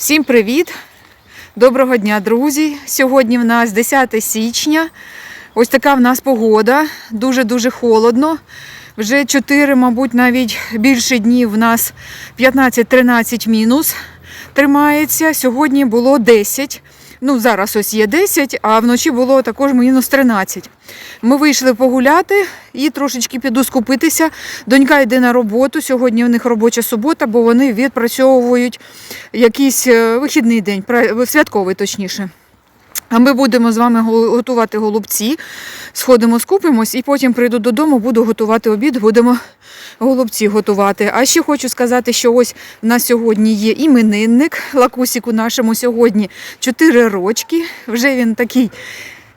Всім привіт! Доброго дня, друзі! Сьогодні в нас 10 січня. Ось така в нас погода. Дуже-дуже холодно. Вже 4, мабуть, навіть більше днів в нас 15-13 мінус тримається. Сьогодні було 10. Ну, зараз ось є 10, а вночі було також мінус 13. Ми вийшли погуляти і трошечки піду скупитися. Донька йде на роботу. Сьогодні у них робоча субота, бо вони відпрацьовують якийсь е, вихідний день, святковий точніше. А ми будемо з вами готувати голубці. Сходимо, скупимось і потім прийду додому, буду готувати обід, будемо голубці готувати. А ще хочу сказати, що ось в нас сьогодні є іменинник. Лакусіку нашому сьогодні 4 рочки. Вже він такий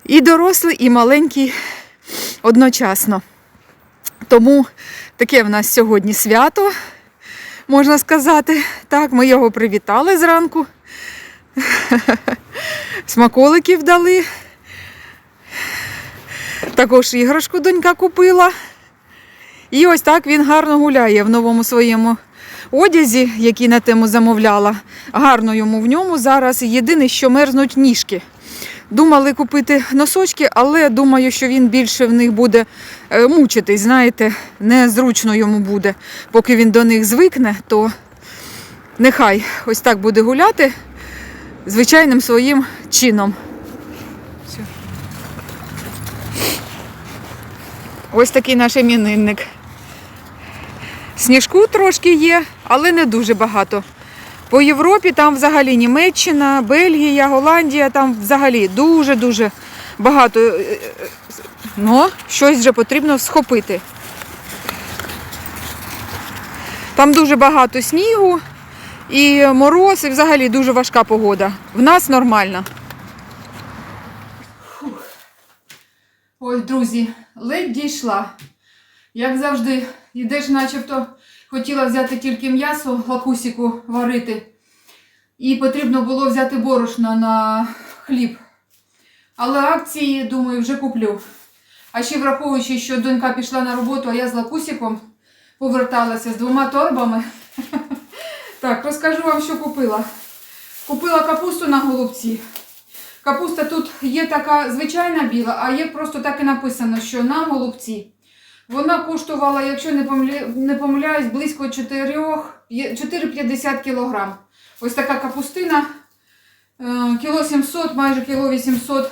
і дорослий, і маленький одночасно. Тому таке в нас сьогодні свято, можна сказати. Так, ми його привітали зранку. Смаколиків дали. Також іграшку донька купила. І ось так він гарно гуляє в новому своєму одязі, який на тему замовляла. Гарно йому в ньому зараз. Єдине, що мерзнуть ніжки. Думали купити носочки, але думаю, що він більше в них буде е, мучитись, знаєте, незручно йому буде. Поки він до них звикне, то нехай ось так буде гуляти звичайним своїм чином. Все. Ось такий наш іменинник. Сніжку трошки є, але не дуже багато. По Європі там взагалі Німеччина, Бельгія, Голландія, там взагалі дуже-дуже багато. е, е, Ну, щось вже потрібно схопити. Там дуже багато снігу і мороз, і взагалі дуже важка погода. В нас нормально. Ой, друзі, ледь дійшла. Як завжди, йдеш, начебто хотіла взяти тільки м'ясо, лакусіку варити. І потрібно було взяти борошно на хліб. Але акції, думаю, вже куплю. А ще враховуючи, що донька пішла на роботу, а я з лакусіком поверталася з двома торбами. Так, розкажу вам, що купила. Купила капусту на голубці. Капуста тут є така звичайна біла, а є просто так і написано, що на голубці. Вона коштувала, якщо не помиляюсь, близько 4,50 кг. Ось така капустина. е, Кіло 700, майже кіло 800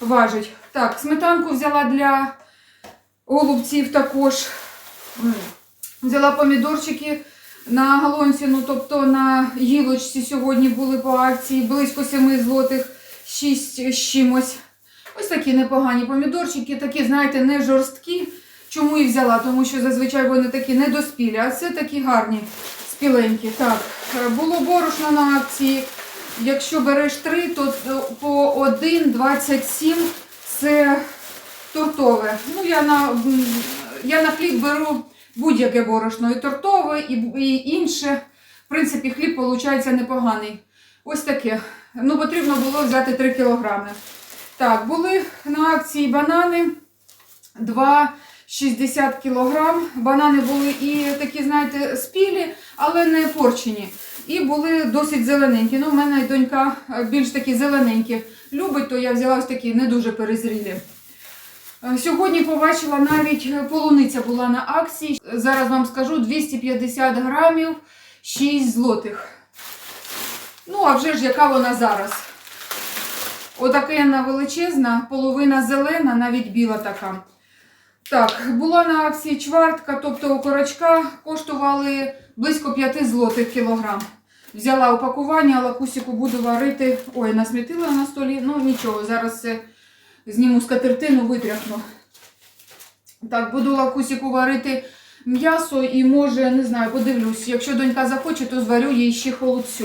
важить. Так, сметанку взяла для голубців також. Взяла помідорчики на галонці, ну тобто на гілочці сьогодні були по акції близько 7 злотих, 6 з чимось. Ось такі непогані помідорчики, такі, знаєте, не жорсткі. Чому і взяла? Тому що зазвичай вони такі недоспілі, а це такі гарні, спіленькі. Так, е, було борошно на акції. Якщо береш 3, то е, по 1,27 це тортове. Ну, я на, я на хліб беру будь-яке борошно, і тортове, і, і інше. В принципі, хліб виходить непоганий. Ось таке. Ну, потрібно було взяти 3 кілограми. Так, були на акції банани 2,60 кілограм. Банани були і такі, знаєте, спілі, але не порчені. І були досить зелененькі. Ну, в мене донька е, більш такі зелененькі любить, то я взяла ось такі не дуже перезрілі. Е, Сьогодні побачила навіть е, полуниця була на акції. Зараз вам скажу 250 грамів 6 злотих. Ну, а вже ж яка вона зараз. Отака величезна, половина зелена, навіть біла така. Так, була на акції чвартка, тобто окорочка коштували близько 5 злотих кілограм. Взяла упакування, лакусіку буду варити. Ой, насмітила на столі. Ну нічого, зараз це зніму скатертину, витряхну. Так, буду лакусіку варити м'ясо і може, не знаю, подивлюсь. Якщо донька захоче, то зварю їй ще холодцю.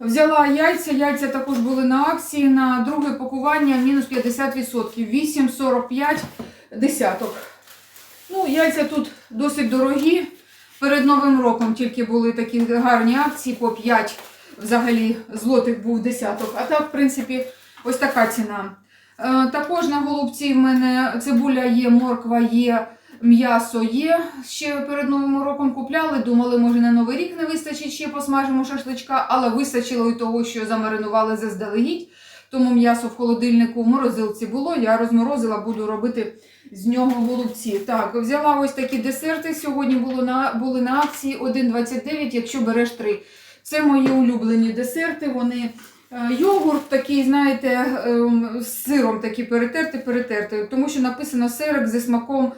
Взяла яйця, яйця також були на акції. На друге пакування мінус 50%. 8,45 десяток. Ну, яйця тут досить дорогі. Перед Новим роком тільки були такі гарні акції по 5 взагалі злотих був десяток. А так, в принципі, ось така ціна. Е, також на голубці в мене цибуля є, морква є, М'ясо є. Ще перед Новим роком купляли. Думали, може на Новий рік не вистачить ще посмажимо шашличка, але вистачило і того, що замаринували заздалегідь. Тому м'ясо в холодильнику в морозилці було. Я розморозила, буду робити з нього голубці. Так, взяла ось такі десерти. Сьогодні було на, були на акції 1,29, якщо береш 3. Це мої улюблені десерти. Вони йогурт такий, знаєте, ем, з сиром такий перетертий, перетертий, тому що написано сирок зі смаком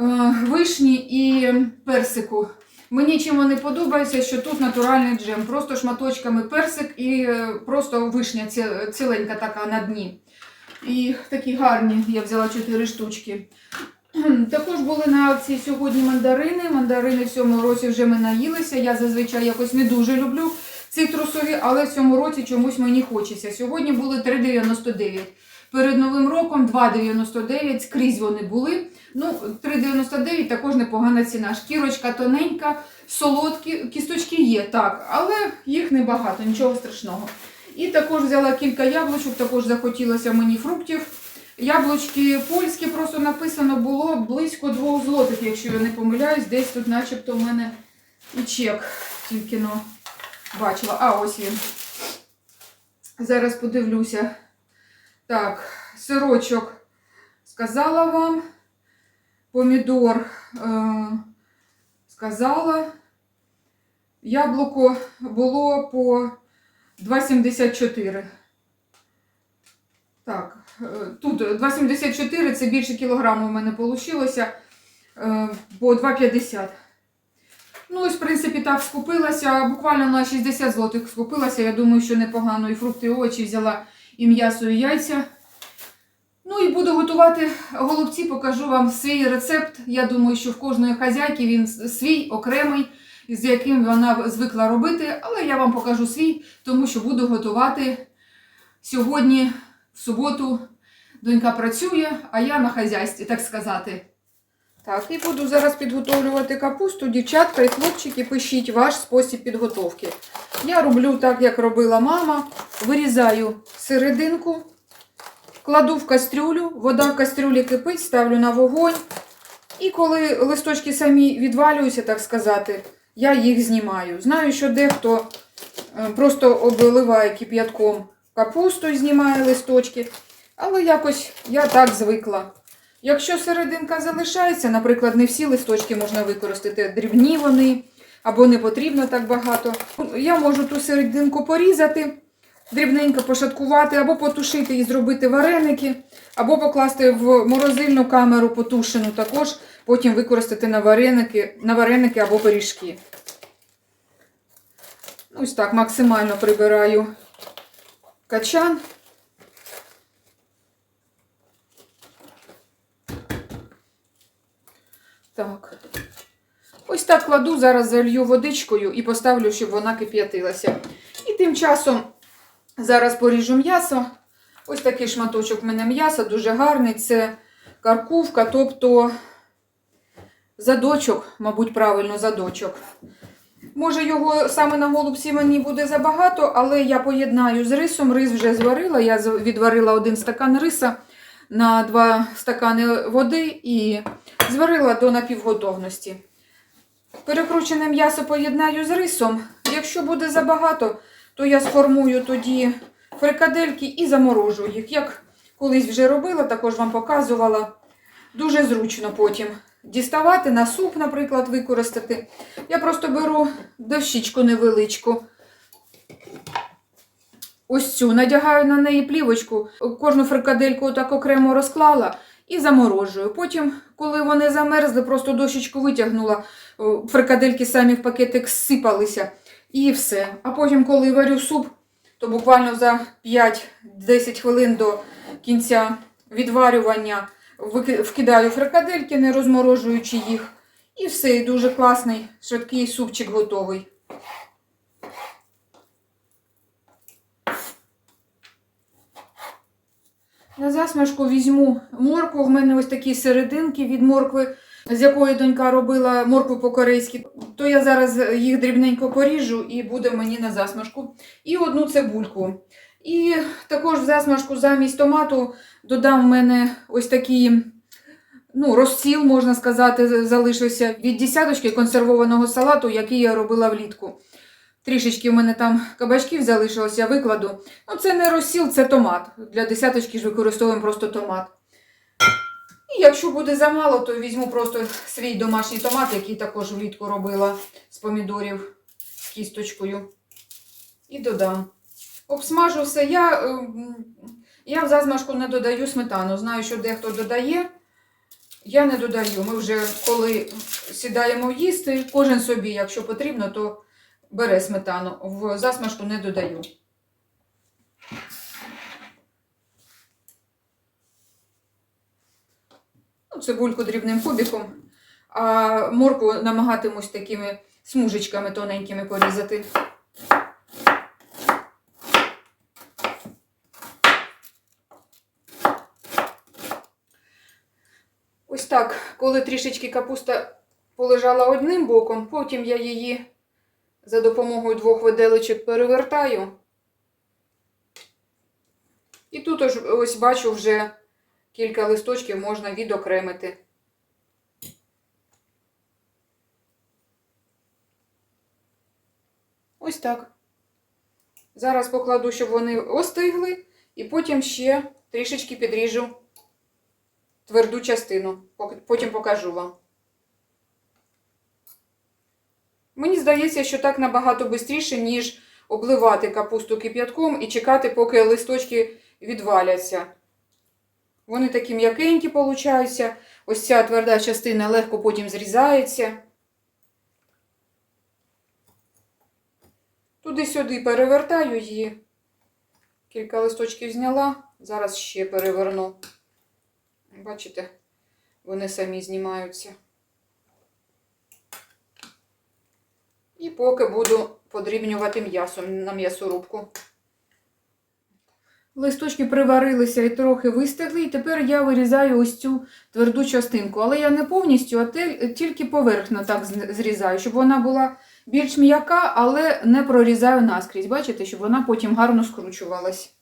е, вишні і персику. Мені чим вони подобаються, що тут натуральний джем, просто шматочками персик і е, просто вишня ціленька така на дні. І такі гарні, я взяла 4 штучки. Також були на акції сьогодні мандарини. Мандарини в цьому році вже ми наїлися. Я зазвичай якось не дуже люблю цитрусові, але в цьому році чомусь мені хочеться. Сьогодні були 3,99. Перед Новим роком 2,99, скрізь вони були. Ну, 3,99 також непогана ціна. Шкірочка тоненька, солодкі, кісточки є, так, але їх небагато, нічого страшного. І також взяла кілька яблучок, також захотілося мені фруктів. Яблучки польські, просто написано було близько 2 злотих, якщо я не помиляюсь, десь тут начебто в мене і чек тільки но бачила. А, ось він. Зараз подивлюся. Так, сирочок сказала вам. Помідор е, сказала. Яблуко було по 2,74. Так, е, тут 2,74 це більше кілограму в мене вийшло. По 2,50. Ну, ось, в принципі, так скупилася. Буквально на 60 злотих скупилася. Я думаю, що непогано. І фрукти, і овочі взяла, і м'ясо, і яйця. Ну і буду готувати голубці, покажу вам свій рецепт. Я думаю, що в кожної хазяйки він свій окремий, з яким вона звикла робити. Але я вам покажу свій, тому що буду готувати сьогодні, в суботу. Донька працює, а я на хазяйстві, так сказати. Так, і буду зараз підготовлювати капусту. Дівчатка і хлопчики, пишіть ваш спосіб підготовки. Я роблю так, як робила мама. Вирізаю серединку, кладу в кастрюлю, вода в кастрюлі кипить, ставлю на вогонь. І коли листочки самі відвалюються, так сказати, я їх знімаю. Знаю, що дехто е, просто обливає кип'ятком капусту і знімає листочки, але якось я так звикла. Якщо серединка залишається, наприклад, не всі листочки можна використати, дрібні вони, або не потрібно так багато. Я можу ту серединку порізати, дрібненько пошаткувати, або потушити і зробити вареники, або покласти в морозильну камеру потушену також, потім використати на вареники, на вареники або пиріжки. Ось так максимально прибираю качан. Так. Ось так кладу, зараз залью водичкою і поставлю, щоб вона кип'ятилася. І тим часом зараз поріжу м'ясо. Ось такий шматочок в мене м'яса, дуже гарний. Це каркувка, тобто задочок, мабуть, правильно, задочок. Може, його саме на голубці мені буде забагато, але я поєднаю з рисом. Рис вже зварила. Я відварила один стакан риса на два стакани води і зварила до напівготовності. Перекручене м'ясо поєднаю з рисом. Якщо буде забагато, то я сформую тоді фрикадельки і заморожу їх. Як колись вже робила, також вам показувала. Дуже зручно потім діставати на суп, наприклад, використати. Я просто беру дощічку невеличку. Ось цю, надягаю на неї плівочку, кожну фрикадельку так окремо розклала і заморожую. Потім, коли вони замерзли, просто дощечку витягнула, фрикадельки самі в пакетик зсипалися і все. А потім, коли варю суп, то буквально за 5-10 хвилин до кінця відварювання вкидаю фрикадельки, не розморожуючи їх. І все, і дуже класний, швидкий супчик готовий. На засмажку візьму моркву. В мене ось такі серединки від моркви, з якої донька робила моркву по-корейськи. То я зараз їх дрібненько поріжу і буде мені на засмажку. І одну цибульку. І також в засмажку замість томату додам в мене ось такі ну, розсіл, можна сказати, залишився від десяточки консервованого салату, який я робила влітку. Трішечки в мене там кабачків залишилось, я викладу. Ну, це не розсіл, це томат. Для десяточки ж використовуємо просто томат. І якщо буде замало, то візьму просто свій домашній томат, який також влітку робила з помідорів з кісточкою. І додам. Обсмажу все. Я, е, я в зазмажку не додаю сметану. Знаю, що дехто додає. Я не додаю. Ми вже коли сідаємо їсти, кожен собі, якщо потрібно, то бере сметану. В засмажку не додаю. Ну, цибульку дрібним кубиком, а морку намагатимусь такими смужечками тоненькими порізати. Ось так, коли трішечки капуста полежала одним боком, потім я її за допомогою двох виделочок перевертаю. І тут ось бачу вже кілька листочків можна відокремити. Ось так. Зараз покладу, щоб вони остигли, і потім ще трішечки підріжу тверду частину. Потім покажу вам. Мені здається, що так набагато швидше, ніж обливати капусту кип'ятком і чекати, поки листочки відваляться. Вони такі м'якенькі получаються. Ось ця тверда частина легко потім зрізається. Туди-сюди перевертаю її. Кілька листочків зняла. Зараз ще переверну. Бачите, вони самі знімаються. І поки буду подрібнювати м'ясо на м'ясорубку. Листочки приварилися і трохи вистигли, і тепер я вирізаю ось цю тверду частинку. Але я не повністю, а тільки поверхно так зрізаю, щоб вона була більш м'яка, але не прорізаю наскрізь. Бачите, щоб вона потім гарно скручувалась.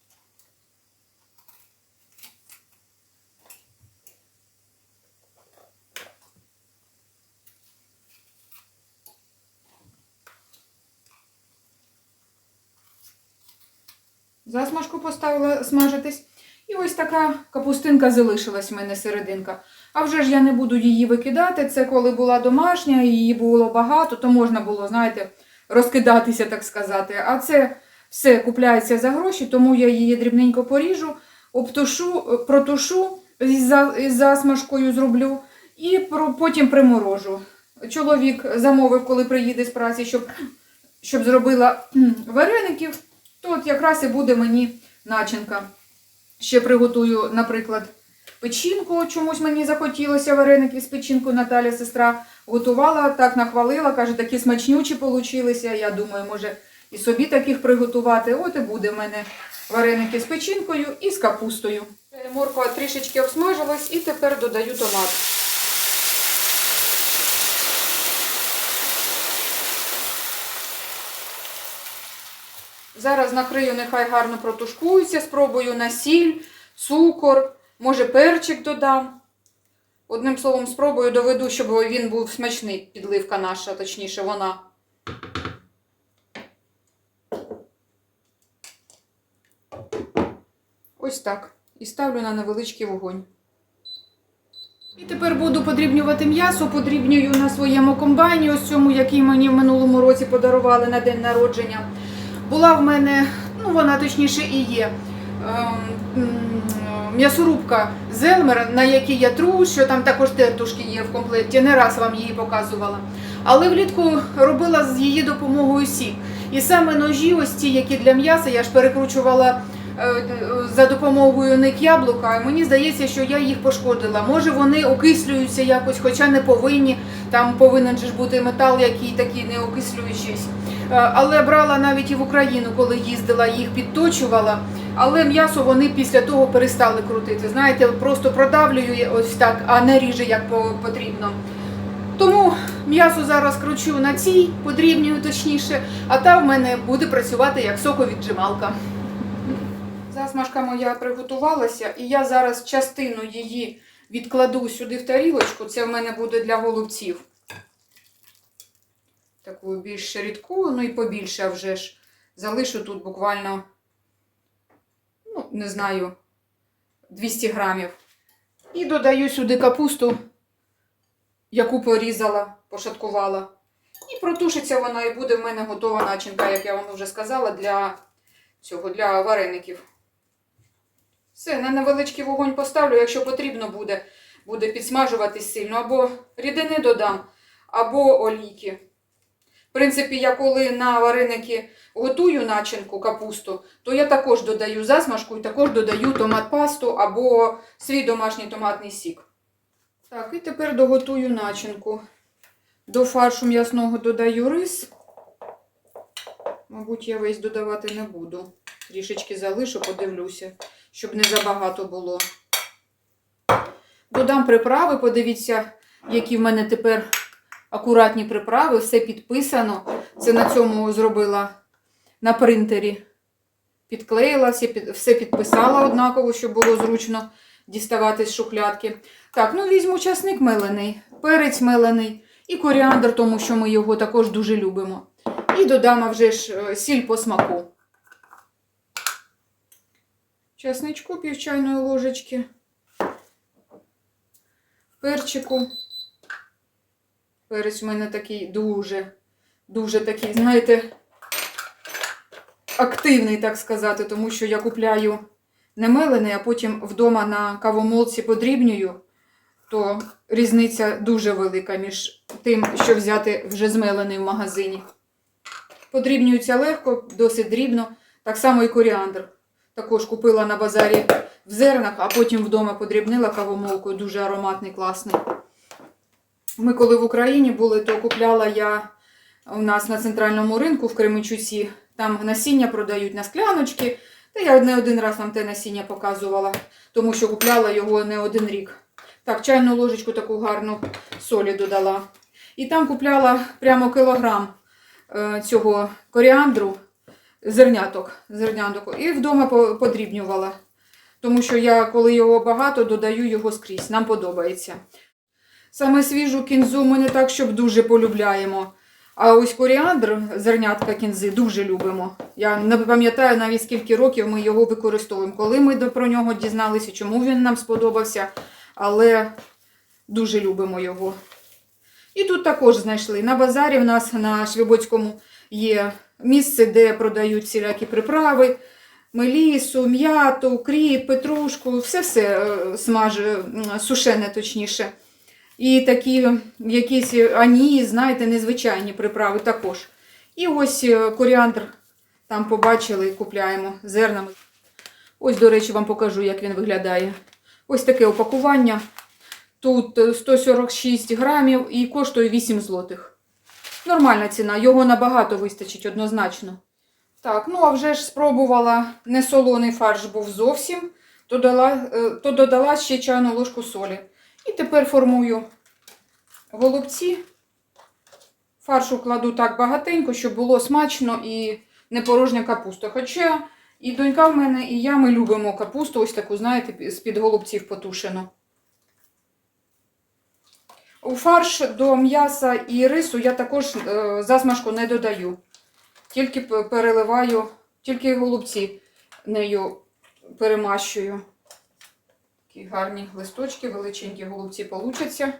Засмажку поставила смажитись. І ось така капустинка залишилась в мене серединка. А вже ж я не буду її викидати. Це коли була домашня, її було багато, то можна було, знаєте, розкидатися, так сказати. А це все купляється за гроші, тому я її дрібненько поріжу, обтушу, протушу із засмажкою зроблю і потім приморожу. Чоловік замовив, коли приїде з праці, щоб, щоб зробила вареників, то от якраз і буде мені начинка. Ще приготую, наприклад, печінку. Чомусь мені захотілося вареники з печінкою. Наталя, сестра, готувала, так нахвалила, каже, такі смачнючі получилися. Я думаю, може і собі таких приготувати. От і буде в мене вареники з печінкою і з капустою. Морква трішечки обсмажилась і тепер додаю томат. Зараз накрию, нехай гарно протушкується, спробую на сіль, цукор, може перчик додам. Одним словом, спробую доведу, щоб він був смачний, підливка наша, точніше вона. Ось так. І ставлю на невеличкий вогонь. І тепер буду подрібнювати м'ясо, подрібнюю на своєму комбайні, ось цьому, який мені в минулому році подарували на день народження. Була в мене, ну вона точніше і є. ем, М'ясорубка Зелмер, на якій я тру, що там також тертушки є в комплекті, не раз вам її показувала. Але влітку робила з її допомогою сік. І саме ножі, ось ці, які для м'яса, я ж перекручувала е, за допомогою них яблука. Мені здається, що я їх пошкодила. Може вони окислюються якось, хоча не повинні. Там повинен же ж бути метал, який такий не окислюючийсь. Е, Але брала навіть і в Україну, коли їздила, їх підточувала. Але м'ясо вони після того перестали крутити. Знаєте, просто продавлюю ось так, а не ріже як потрібно. Тому м'ясо зараз кручу на цій, подрібнюю точніше, а та в мене буде працювати як соковіджималка. Засмажка моя приготувалася, і я зараз частину її відкладу сюди в тарілочку. Це в мене буде для голубців. Таку більш рідку, ну і побільше вже ж. Залишу тут буквально, ну, не знаю, 200 грамів. І додаю сюди капусту, яку порізала, пошаткувала. І протушиться вона, і буде в мене готова начинка, як я вам вже сказала, для цього, для вареників. Все, на невеличкий вогонь поставлю, якщо потрібно буде, буде підсмажуватись сильно, або рідини додам, або олійки. В принципі, я коли на вареники готую начинку капусту, то я також додаю засмажку і також додаю томат пасту або свій домашній томатний сік. Так, і тепер доготую начинку. До фаршу м'ясного додаю рис. Мабуть, я весь додавати не буду. Трішечки залишу, подивлюся, щоб не забагато було. Додам приправи, подивіться, які в мене тепер акуратні приправи, все підписано. Це на цьому зробила на принтері. Підклеїла, все підписала однаково, щоб було зручно діставати з шухлядки. Так, ну візьму часник мелений, перець мелений і коріандр, тому що ми його також дуже любимо. І додам вже ж е, сіль по смаку. Часничку пів чайної ложечки. Перчику. Перець у мене такий дуже, дуже такий, знаєте, активний, так сказати, тому що я купляю не мелений, а потім вдома на кавомолці подрібнюю, то різниця дуже велика між тим, що взяти вже змелений в магазині. Подрібнюється легко, досить дрібно. Так само і коріандр. Також купила на базарі в зернах, а потім вдома подрібнила кавомолкою, дуже ароматний, класний. Ми коли в Україні були, то купляла я у нас на центральному ринку в Кременчуці. Там насіння продають на скляночки. Та я не один раз вам те насіння показувала, тому що купляла його не один рік. Так, чайну ложечку таку гарну солі додала. І там купляла прямо кілограм е, цього коріандру, зерняток, зерняток, і вдома подрібнювала. Тому що я, коли його багато, додаю його скрізь. Нам подобається. Саме свіжу кінзу ми не так, щоб дуже полюбляємо. А ось коріандр, зернятка кінзи, дуже любимо. Я не пам'ятаю навіть скільки років ми його використовуємо. Коли ми про нього дізналися, чому він нам сподобався, але дуже любимо його. І тут також знайшли. На базарі в нас на Швібоцькому є місце, де продають всілякі приправи, мелісу, м'яту, кріп, петрушку, все-все е, смаже, сушене точніше. І такі якісь ані, знаєте, незвичайні приправи також. І ось е, коріандр там побачили купляємо зернами. Ось, до речі, вам покажу, як він виглядає. Ось таке опакування. Тут е, 146 грамів і коштує 8 злотих. Нормальна ціна, його набагато вистачить однозначно. Так, ну а вже ж спробувала несолоний фарш був зовсім, то, дала, е, то додала ще чайну ложку солі. І тепер формую голубці. Фаршу кладу так багатенько, щоб було смачно і не порожня капуста. Хоча і донька в мене, і я ми любимо капусту, ось таку, знаєте, з-під голубців потушену. У фарш до м'яса і рису я також е, засмажку не додаю. Тільки переливаю, тільки голубці нею перемащую. Такі гарні листочки, величенькі голубці получаться.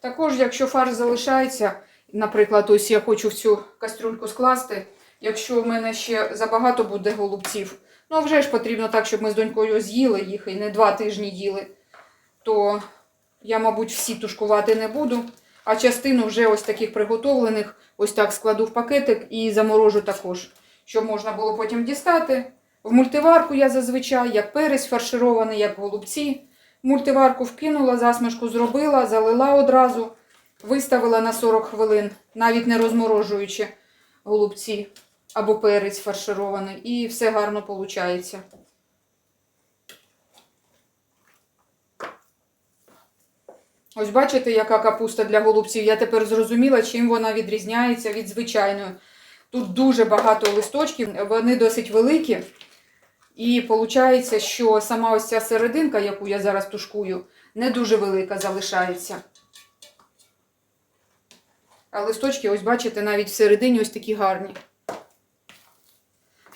Також, якщо фарш залишається, наприклад, ось я хочу в цю кастрюльку скласти, якщо в мене ще забагато буде голубців, ну а вже ж потрібно так, щоб ми з донькою з'їли їх і не два тижні їли, то я, мабуть, всі тушкувати не буду. А частину вже ось таких приготовлених, ось так складу в пакетик і заморожу також, щоб можна було потім дістати. В мультиварку я зазвичай, як перець фарширований, як голубці. Мультиварку вкинула, засмажку зробила, залила одразу, виставила на 40 хвилин, навіть не розморожуючи голубці або перець фарширований. І все гарно виходить. Ось бачите, яка капуста для голубців. Я тепер зрозуміла, чим вона відрізняється від звичайної. Тут дуже багато листочків, вони досить великі. І виходить, що сама ось ця серединка, яку я зараз тушкую, не дуже велика залишається. А листочки, ось бачите, навіть всередині ось такі гарні.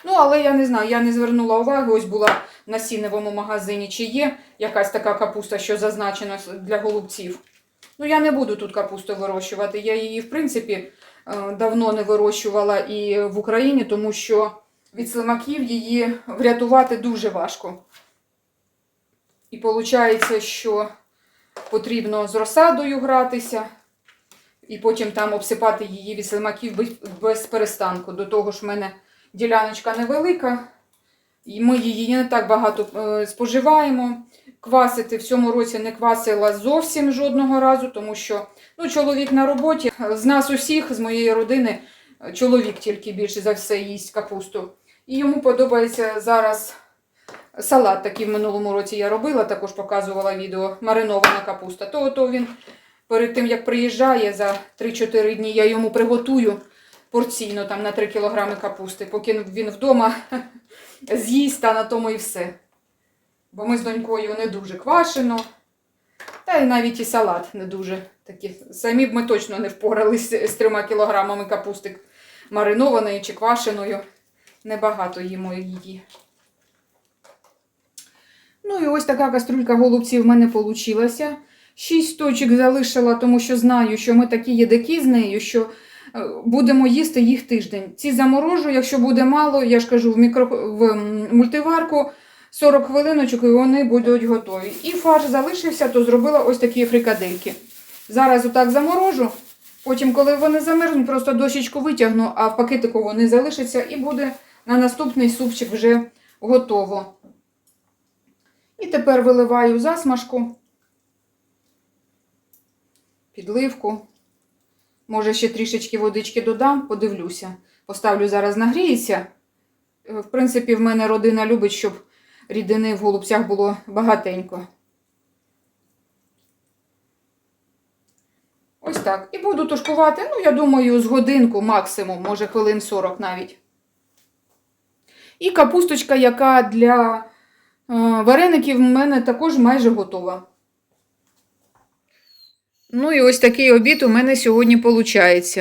Ну, але я не знаю, я не звернула уваги, ось була на сіневому магазині, чи є якась така капуста, що зазначена для голубців. Ну, я не буду тут капусту вирощувати. Я її, в принципі, е, давно не вирощувала і в Україні, тому що від слимаків її врятувати дуже важко. І виходить, що потрібно з розсадою гратися, і потім там обсипати її від слимаків без перестанку. До того ж, в мене діляночка невелика, і ми її не так багато е, споживаємо. Квасити в цьому році не квасила зовсім жодного разу, тому що ну, чоловік на роботі. З нас усіх, з моєї родини, чоловік тільки більше за все їсть капусту. І йому подобається зараз салат такий в минулому році я робила, також показувала відео, маринована капуста. То, то він перед тим, як приїжджає за 3-4 дні, я йому приготую порційно там на 3 кілограми капусти, поки він вдома з'їсть, та на тому і все. Бо ми з донькою не дуже квашено. Та й навіть і салат не дуже такі. Самі б ми точно не впоралися з трьома кілограмами капусти маринованої чи квашеною. Небагато їмо її. Ну і ось така каструлька голубців в мене вийшла. Шість точок залишила, тому що знаю, що ми такі їдики з нею, що будемо їсти їх тиждень. Ці заморожу, якщо буде мало, я ж кажу, в, мікро... в мультиварку 40 хвилиночок і вони будуть готові. І фарш залишився, то зробила ось такі фрикадельки. Зараз отак заморожу. Потім, коли вони замерзнуть, просто дощечку витягну, а в пакетику вони залишаться і буде на наступний супчик вже готово. І тепер виливаю засмажку, підливку. Може, ще трішечки водички додам, подивлюся. Поставлю зараз нагріється. Е, В принципі, в мене родина любить, щоб рідини в голубцях було багатенько. Ось так. І буду тушкувати, ну, я думаю, з годинку максимум, може хвилин 40 навіть. І капусточка, яка для е, вареників в мене також майже готова. Ну і ось такий обід у мене сьогодні виходить.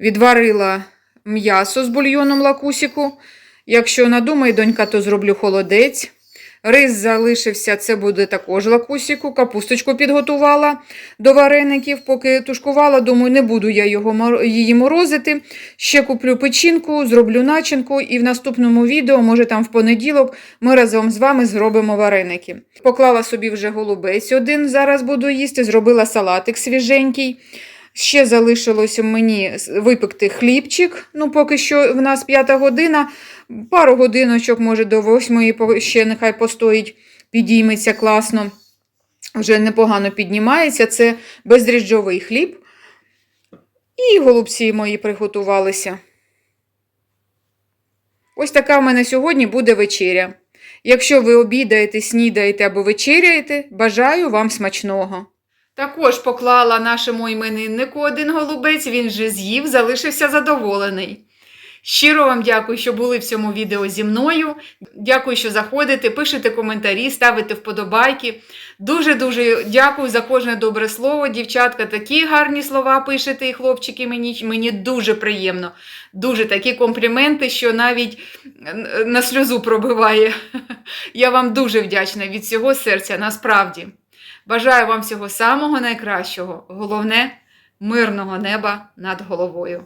Відварила м'ясо з бульйоном лакусіку. Якщо надумає донька, то зроблю холодець. Рис залишився, це буде також лакусіку. Капусточку підготувала до вареників, поки тушкувала, думаю, не буду я його, її морозити. Ще куплю печінку, зроблю начинку, і в наступному відео, може там в понеділок, ми разом з вами зробимо вареники. Поклала собі вже голубець один, зараз буду їсти, зробила салатик свіженький. Ще залишилось мені випекти хлібчик. Ну, поки що в нас п'ята година. Пару годиночок, може, до восьмої ще нехай постоїть, підійметься класно. Вже непогано піднімається. Це бездріжджовий хліб. І голубці мої приготувалися. Ось така в мене сьогодні буде вечеря. Якщо ви обідаєте, снідаєте або вечеряєте, бажаю вам смачного. Також поклала нашому імениннику один голубець, він же з'їв, залишився задоволений. Щиро вам дякую, що були в цьому відео зі мною. Дякую, що заходите, пишете коментарі, ставите вподобайки. Дуже-дуже дякую за кожне добре слово. Дівчатка, такі гарні слова пишете, і хлопчики мені, мені дуже приємно. Дуже такі компліменти, що навіть на сльозу пробиває. Я вам дуже вдячна від всього серця, насправді. Бажаю вам всього самого найкращого. Головне мирного неба над головою.